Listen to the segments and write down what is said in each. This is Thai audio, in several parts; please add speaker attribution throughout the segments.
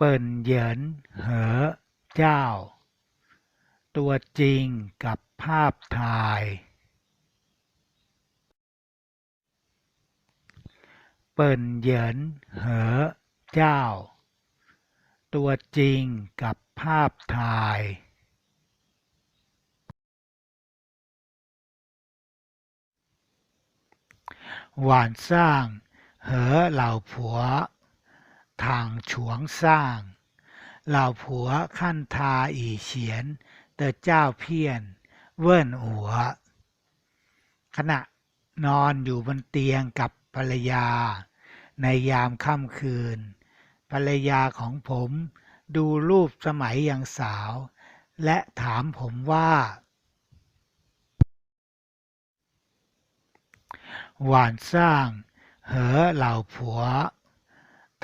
Speaker 1: เปิ่นเหยิน เหอ เจ้า ตัวจริงกับภาพถ่าย เปิ่นเหยิน เหอ เจ้า ตัวจริงกับภาพถ่ายหวานสร้าง เหอเหล่าผัว ทางฉวงสร้าง เหล่าผัวขั้นทาอีเฉียน เตอเจ้าเพี้ยน เวิ้นหัว ขณะนอนอยู่บนเตียงกับภรรยา ในยามค่ำคืน ภรรยาของผมดูรูปสมัยยังสาว และถามผมว่า หวานสร้าง เหอเหล่าผัว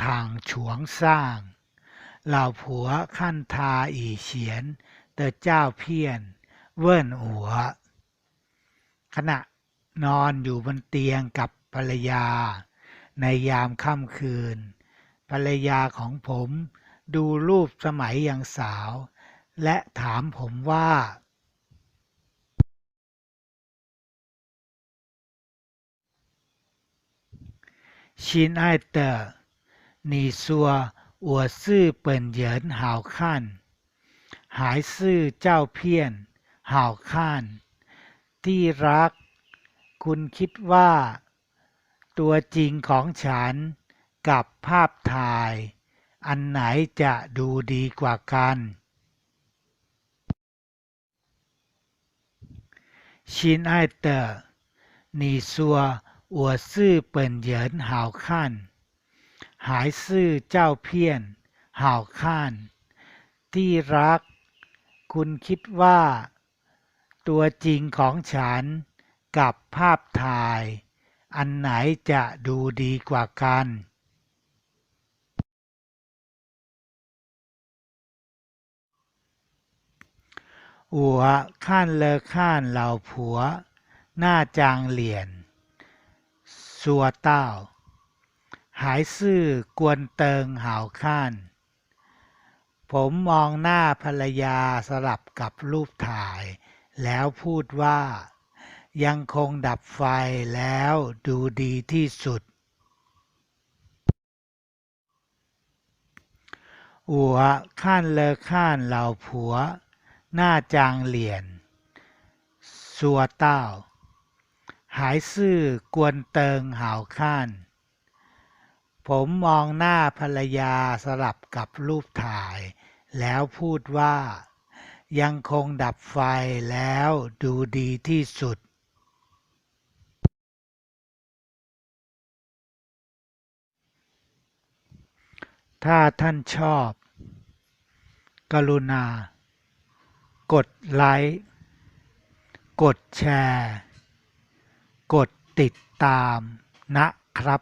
Speaker 1: ทางฉวงสร้างเหล่าผัวขั้นทาอีเฉียนเตอเจ้าเพียน เว่นหัว ขณะนอนอยู่บนเตียงกับภรรยา ในยามค่ำคืน ภรรยาของผมดูรูปสมัยยังสาว และถามผมว่าชินไอเตอร์ 你说我是本人好看，还是照片好看ที่รัก คุณคิดว่า ตัวจริงของฉันกับภาพถ่าย อันไหนจะดูดีกว่ากัน亲爱的，你说我是本人好看， หายซื่อเจ้าเพี้ยน ห่าวข้าน ที่รัก คุณคิดว่า ตัวจริงของฉันกับภาพถ่าย อันไหนจะดูดีกว่ากันหัวข้านเลอข้านเหล่าผัว หน้าจางเหลียน สัวเต้า หายซื่อกวนเติงหาวข้าน ผมมองหน้าภรรยาสลับกับรูปถ่าย แล้วพูดว่า ยังคงดับไฟแล้วดูดีที่สุดหัวข้านเลอข้านเหล่าผัว หน้าจางเหลียน สัวเต้า หายซื่อกวนเติงหาวข้าน ผมมองหน้าภรรยาสลับกับรูปถ่าย แล้วพูดว่า ยังคงดับไฟแล้วดูดีที่สุดถ้าท่านชอบ กรุณา กดไลค์ กดแชร์ กดติดตามนะครับ